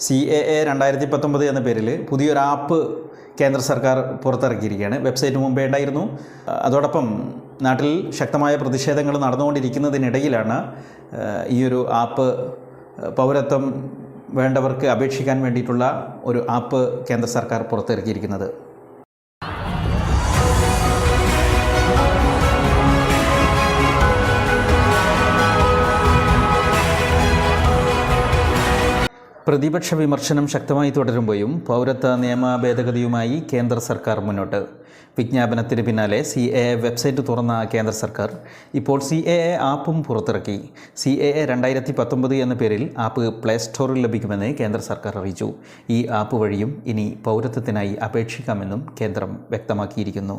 C A A രണ്ടായിരത്തി പത്തൊമ്പത് എന്ന പേരിൽ പുതിയൊരു ആപ്പ് കേന്ദ്ര സർക്കാർ പുറത്തിറക്കിയിരിക്കുകയാണ്. വെബ്സൈറ്റ് മുമ്പേ ഉണ്ടായിരുന്നു. അതോടൊപ്പം നാട്ടിൽ ശക്തമായ പ്രതിഷേധങ്ങൾ നടന്നുകൊണ്ടിരിക്കുന്നതിനിടയിലാണ് ഈയൊരു ആപ്പ് പൗരത്വം വേണ്ടവർക്ക് അപേക്ഷിക്കാൻ വേണ്ടിയിട്ടുള്ള ഒരു ആപ്പ് കേന്ദ്ര സർക്കാർ പുറത്തിറക്കിയിരിക്കുന്നത്. പ്രതിപക്ഷ വിമർശനം ശക്തമായി തുടരുമ്പോഴും പൗരത്വ നിയമ ഭേദഗതിയുമായി കേന്ദ്ര സർക്കാർ മുന്നോട്ട്. വിജ്ഞാപനത്തിന് പിന്നാലെ സി എ എ വെബ്സൈറ്റ് തുറന്ന കേന്ദ്ര സർക്കാർ. ഇപ്പോൾ സി എ എ ആപ്പും പുറത്തിറക്കി. സി എ എ രണ്ടായിരത്തി പത്തൊമ്പത് എന്ന പേരിൽ ആപ്പ് പ്ലേ സ്റ്റോറിൽ ലഭിക്കുമെന്ന് കേന്ദ്ര സർക്കാർ അറിയിച്ചു. ഈ ആപ്പ് വഴിയും ഇനി പൗരത്വത്തിനായി അപേക്ഷിക്കാമെന്നും കേന്ദ്രം വ്യക്തമാക്കിയിരിക്കുന്നു.